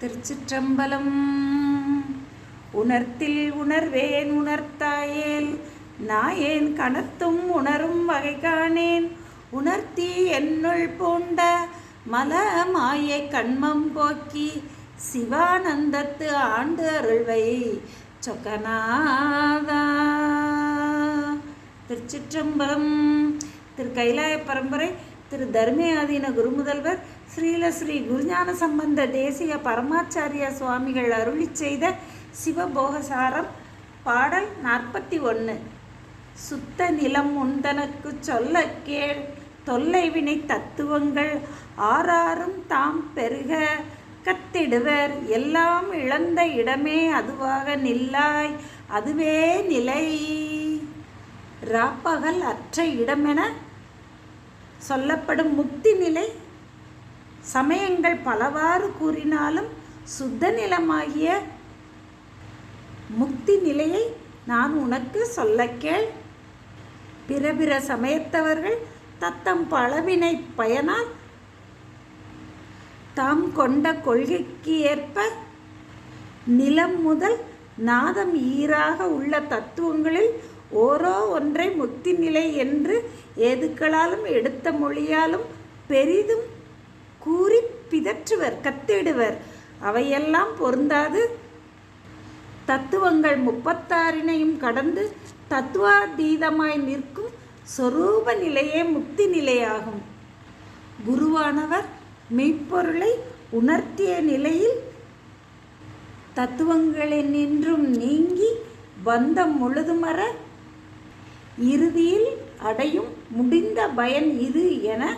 திருச்சிற்றம்பலம். உணர்த்தில் உணர்வேன் உணர்த்தாயேல் நாயேன் கணத்தும் உணரும் வகை காணேன் உணர்த்தி என்னுள் பூண்ட மல மாயை கண்மம் போக்கி சிவானந்தத்து ஆண்டு அருள்வை சொக்கநாதா. திருச்சிற்றம்பலம். திரு கைலாய பரம்பரை திரு தர்மயாதீன குருமுதல்வர் ஸ்ரீல ஸ்ரீ குருஞான சம்பந்த தேசிய பரமாச்சாரிய சுவாமிகள் அருளி செய்த சிவபோகசாரம் பாடல் நாற்பத்தி ஒன்று சுத்த நிலம் உந்தனக்கு சொல்ல கேள் தொல்லை வினை தத்துவங்கள் ஆறாரும் தாம் பெருக கத்திடுவர் எல்லாம் இழந்த இடமே அதுவாக நில்லாய் அதுவே நிலை. ராப்பகல் அற்ற இடமென சொல்லப்படும் முக்தி நிலை. சமயங்கள் பலவாறு கூறினாலும் சுத்த நிலமாகிய முக்தி நிலையை நான் உனக்கு சொல்ல கேள். பிற பிற சமயத்தவர்கள் தத்தம் பலவினை பயனால் தாம் கொண்ட கொள்கைக்கு ஏற்ப நிலம் முதல் நாதம் ஈராக உள்ள தத்துவங்களில் ஓரோ ஒன்றை முக்தி நிலை என்று ஏதுக்களாலும் எடுத்த மொழியாலும் பெரிதும் கூறி பிதற்றுவர் கத்திடுவர். அவையெல்லாம் பொருந்தாது. தத்துவங்கள் முப்பத்தாறினையும் கடந்து தத்துவாதீதமாய் நிற்கும் சொரூப நிலையே முக்தி நிலையாகும் குருவானவர் மெய்ப்பொருளை உணர்த்திய நிலையில் தத்துவங்களினின்றும் நீங்கி பந்தம் முழுதுமர இறுதியில் அடையும் முடிந்த பயன் இது என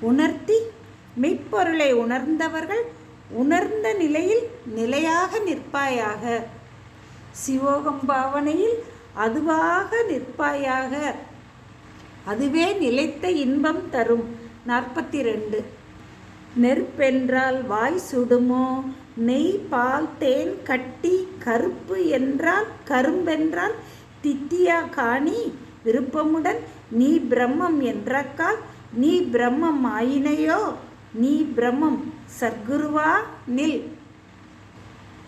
உணர்த்தி மெய்ப்பொருளை உணர்ந்தவர்கள் உணர்ந்த நிலையில் நிலையாக நிற்பாயாக. சிவோகம் பாவனையில் அதுவாக நிற்பாயாக. அதுவே நிலைத்த இன்பம் தரும். நாற்பத்தி ரெண்டு நெருப்பென்றால் வாய் சுடுமோ? நெய் பால் தேன் கட்டி கருப்பு என்றால் கரும்பென்றால் தித்தியா காணி விருப்பமுடன் நீ பிரம்மம் என்றக்கால் நீ பிரம்மம் ஆயினையோ நீ பிரம்மம் சர்க்குருவா நில்.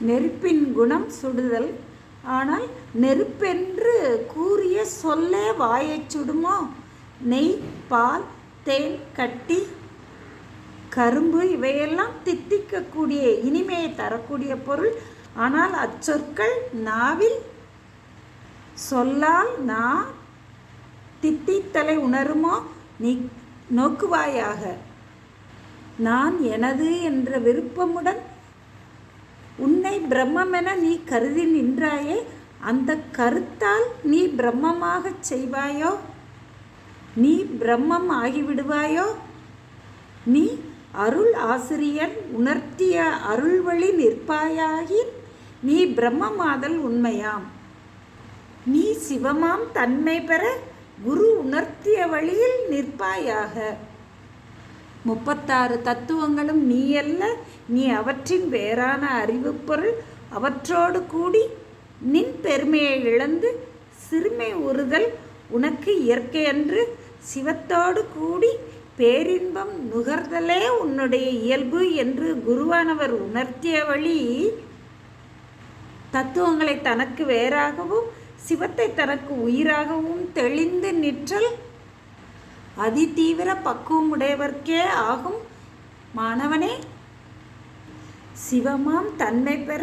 நெருப்பின் குணம் சுடுதல். ஆனால் நெருப்பென்று கூறிய சொல்லே வாயைச் சுடுமோ? நெய் பால் தேன் கட்டி கரும்பு இவையெல்லாம் தித்திக்கக்கூடிய இனிமையை தரக்கூடிய பொருள். ஆனால் அச்சொற்கள் நாவில் சொல்லால் நா தித்தித்தலை உணருமோ? நீ நோக்குவாயாக. நான் எனது என்ற விருப்பமுடன் உன்னை பிரம்மமென நீ கருதி நின்றாயே அந்த கருத்தால் நீ பிரம்மமாகச் செய்வாயோ? நீ பிரம்மம் ஆகிவிடுவாயோ? நீ அருள் ஆசிரியன் உணர்த்திய அருள்வழி நிற்பாயாகின் நிற்பாயாகி நீ பிரம்மமாதல் உண்மையாம். நீ சிவமாம் தன்மை பெற குரு உணர்த்திய வழியில் நிற்பாயாக. முப்பத்தாறு தத்துவங்களும் நீ அல்ல நீ அவற்றின் வேறான அறிவுப்பொருள் அவற்றோடு கூடி நின் பெருமையை இழந்து சிறுமை உறுதல் உனக்கு இயற்கையன்று சிவத்தோடு கூடி பேரின்பம் நுகர்தலே உன்னுடைய இயல்பு என்று குருவானவர் உணர்த்திய வழி தத்துவங்களை தனக்கு வேறாகவும் சிவத்தை தனக்கு உயிராகவும் தெளிந்து நிற்றல் அதிதீவிர பக்குவம் உடையவர்க்கே ஆகும் மாணவனே. சிவமாம் தன்மை பெற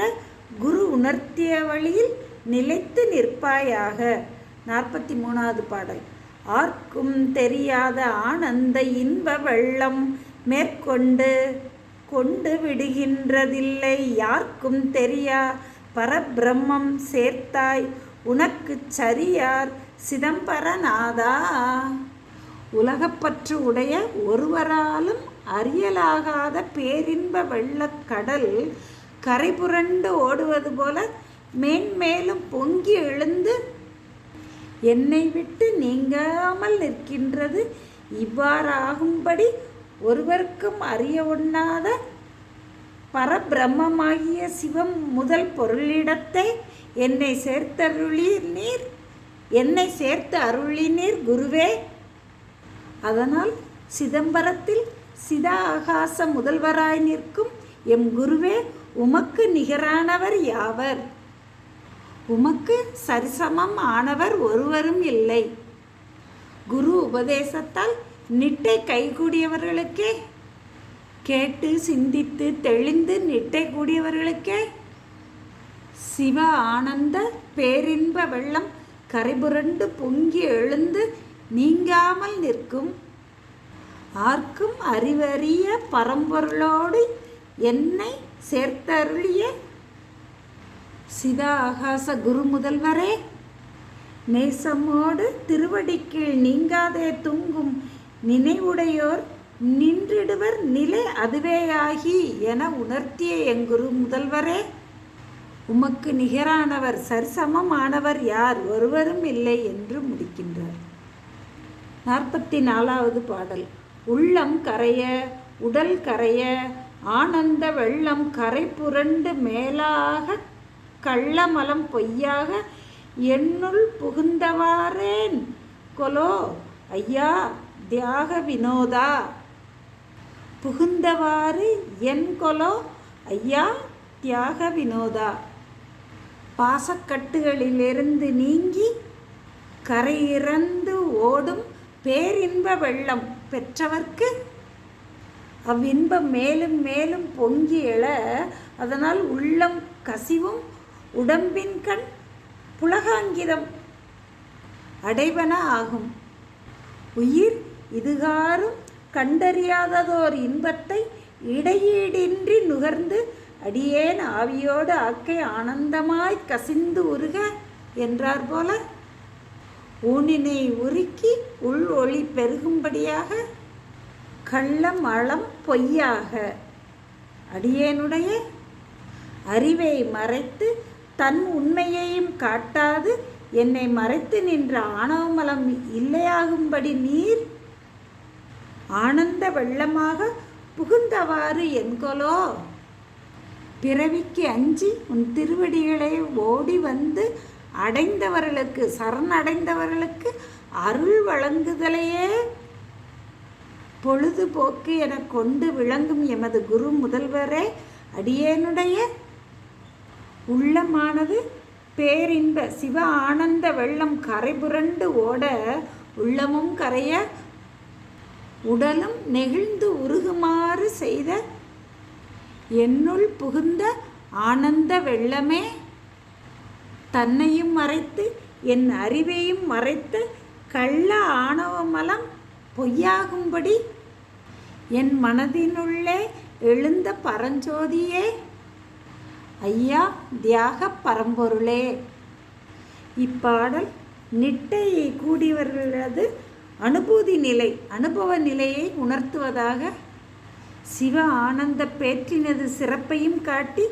குரு உணர்த்திய வழியில் நிலைத்து நிற்பாயாக. நாற்பத்தி மூணாவது பாடல். ஆர்க்கும் தெரியாத ஆனந்த இன்ப வெள்ளம் மேற்கொண்டு கொண்டு விடுகின்றதில்லை. யாருக்கும் தெரியா? பரபிரம்மம் சேர்த்தாய். உனக்கு சரியார் சிதம்பரநாதா. உலகப்பற்று உடைய ஒருவராலும் அறியலாகாத பேரின்ப வெள்ளக்கடல் கரை புரண்டு ஓடுவது போல மேன்மேலும் பொங்கி எழுந்து என்னை விட்டு நீங்காமல் நிற்கின்றது. இவ்வாறாகும்படி ஒருவருக்கும் அறிய ஒண்ணாத பரபிரம்மமாகிய சிவம் முதல் பொருளிடத்தை என்னை சேர்த்தருளீர் நீர் என்னை சேர்த்து அருளினீர் குருவே. அதனால் சிதம்பரத்தில் சிதா ஆகாச முதல்வராய் நிற்கும் எம் குருவே உமக்கு நிகரானவர் யாவர்? உமக்கு சரிசமம் ஆனவர் ஒருவரும் இல்லை. குரு உபதேசத்தால் நிட்டை கைகூடியவர்களுக்கே கேட்டு சிந்தித்து தெளிந்து நிட்டை கூடியவர்களுக்கே சிவ ஆனந்த பேரின்ப வெள்ளம் கரைபுரண்டு பொங்கி எழுந்து நீங்காமல் நிற்கும். ஆர்க்கும் அறிவறிய பரம்பொருளோடு என்னை சேர்த்தருளிய சிதா ஆகாச குரு முதல்வரே நேசமோடு திருவடிக்கீழ் நீங்காதே தூங்கும் நினைவுடையோர் நின்றிடுவர் நிலை அதுவேயாகி என உணர்த்திய எங்குரு முதல்வரே. உமக்கு நிகரானவர் சரிசமமானவர் யார்? ஒருவரும் இல்லை என்று முடிக்கின்றார். நாற்பத்தி நாலாவது பாடல். உள்ளம் கரைய உடல் கரைய ஆனந்த வெள்ளம் கரை புரண்டு மேலாக கள்ளமலம் பொய்யாக என்னுள் புகுந்தவாறேன்? கொலோ ஐயா தியாக வினோதா. புகுந்தவாறு என் கொலோ ஐயா தியாக வினோதா. பாசக்கட்டுகளிலிருந்து நீங்கி கரையிறந்து ஓடும் பேரின்ப வெள்ளம் பெற்றவர்க்கு அவ்வின்பம் மேலும் மேலும் பொங்கி எழ அதனால் உள்ளம் கசிவும் உடம்பின் கண் புலகாங்கிதம் அடைவன ஆகும். உயிர் இதுகாரும் கண்டறியாததோர் இன்பத்தை இடையீடின்றி நுகர்ந்து அடியேன் ஆவியோடு அக்கை ஆனந்தமாய் கசிந்து உருக என்றார் போல. ஊனினை உருக்கி உள் ஒளி பெருகும்படியாக கள்ளம் அளம் பொய்யாக. அடியேனுடைய அறிவை மறைத்து தன் உண்மையையும் காட்டாது என்னை மறைத்து நின்ற ஆணவமலம் இல்லையாகும்படி நீர் ஆனந்த வெள்ளமாக புகுந்தவாறு என்கொலோ. பிறவிக்கு அஞ்சி உன் திருவடிகளை ஓடி வந்து அடைந்தவர்களுக்கு சரணடைந்தவர்களுக்கு அருள் வழங்குதலையே. பொழுதுபோக்கு என கொண்டு விளங்கும் எமது குரு முதல்வரே அடியேனுடைய உள்ளமானது பேரின்ப சிவ ஆனந்த வெள்ளம் கரை புரண்டு ஓட உள்ளமும் கரைய உடலும் நெகிழ்ந்து உருகுமாறு செய்த என்னுள் புகுந்த ஆனந்த வெள்ளமே தன்னையும் மறைத்து என் அறிவையும் மறைத்து கள்ள ஆணவமலம் பொய்யாகும்படி என் மனதினுள்ளே எழுந்த பரஞ்சோதியே. ஐயா தியாக பரம்பொருளே. இப்பாடல் நிட்டையை கூடியவர்களது அனுபூதி நிலை அனுபவ நிலையை உணர்த்துவதாக சிவ ஆனந்த பேற்றினது சிறப்பையும் காட்டி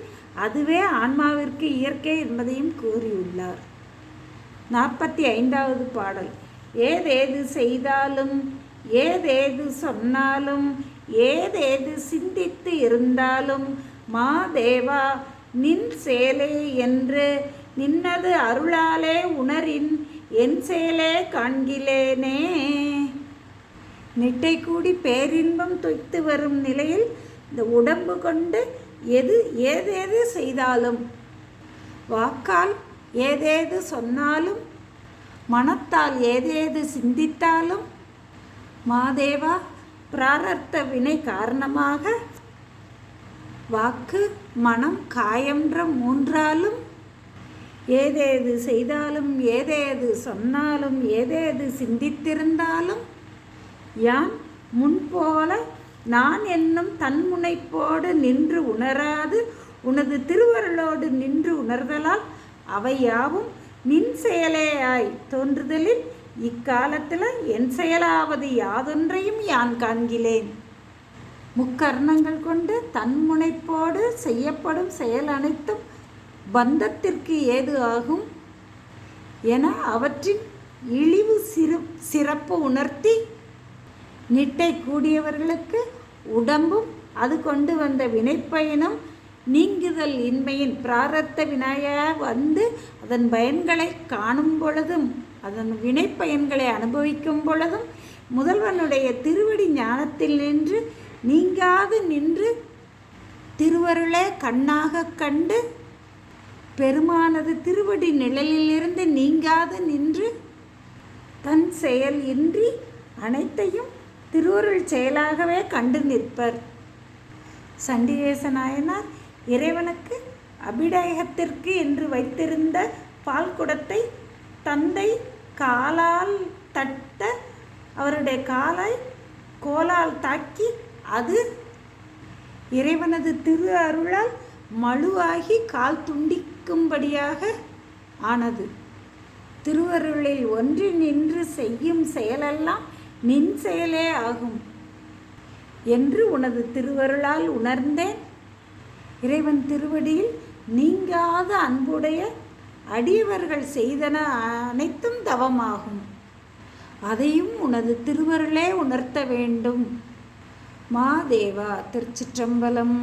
அதுவே ஆன்மாவிற்கு இயற்கை என்பதையும் கூறியுள்ளார். நாற்பத்தி ஐந்தாவது பாடல். ஏதேது செய்தாலும் ஏதேது சொன்னாலும் ஏதேது சிந்தித்து இருந்தாலும் மாதேவா நின் சேலே என்று நின்னது அருளாலே உணரின் என் செயலே காண்கிலேனே. நிட்டை கூடி பேரின்பம் தொய்த்து வரும் நிலையில் இந்த உடம்பு கொண்டு எது ஏதேது செய்தாலும் வாக்கால் ஏதேது சொன்னாலும் மனத்தால் ஏதேது சிந்தித்தாலும் மாதேவா பிராரத்த வினை காரணமாக வாக்கு மனம் காயன்ற மூன்றாலும் ஏதேது செய்தாலும் ஏதேது சொன்னாலும் ஏதேது சிந்தித்திருந்தாலும் யான் முன்போல நான் என்னும் தன்முனைப்போடு நின்று உணராது உனது திருவருளோடு நின்று உணர்தலால் அவை யாவும் நின் செயலேயாய் தோன்றுதலில் இக்காலத்தில் என் செயலாவது யாதொன்றையும் யான் காண்கிலேன் முக்கர்ணங்கள் கொண்டு தன்முனைப்போடு செய்யப்படும் செயல் அனைத்தும் பந்தத்திற்கு ஏது ஆகும்? என அவற்றின் இழிவு சிறு சிறப்பு உணர்த்தி நிட்டை கூடியவர்களுக்கு உடம்பும் அது கொண்டு வந்த வினைப்பயனும் நீங்குதல் இன்மையின் பிராரத்த வினாயாக வந்து அதன் பயன்களை காணும் பொழுதும் அதன் வினைப்பயன்களை அனுபவிக்கும் பொழுதும் முதல்வனுடைய திருவடி ஞானத்தில் நின்று நீங்காது நின்று திருவருளை கண்ணாகக் கண்டு பெருமானது திருவடி நிழலிலிருந்து நீங்காது நின்று தன் செயல் இன்றி அனைத்தையும் திருவருள் செயலாகவே கண்டு நிற்பர். சண்டிகேச நாயனார் இறைவனுக்கு அபிடேகத்திற்கு என்று வைத்திருந்த பால் குடத்தை தந்தை காலால் தட்ட அவருடைய காலை கோலால் தாக்கி அது இறைவனது திரு அருளால் மழுவாகி கால் துண்டிக்கும்படியாக ஆனது. திருவருளில் ஒன்று நின்று செய்யும் செயலெல்லாம் நின் செயலே ஆகும். என்று உனது திருவருளால் உணர்ந்தேன். இறைவன் திருவடியில் நீங்காத அன்புடைய அடியவர்கள் செய்தன அனைத்தும் தவமாகும். அதையும் உனது திருவருளே உணர்த்த வேண்டும். மாதேவா திருச்சிற்றம்பலம்.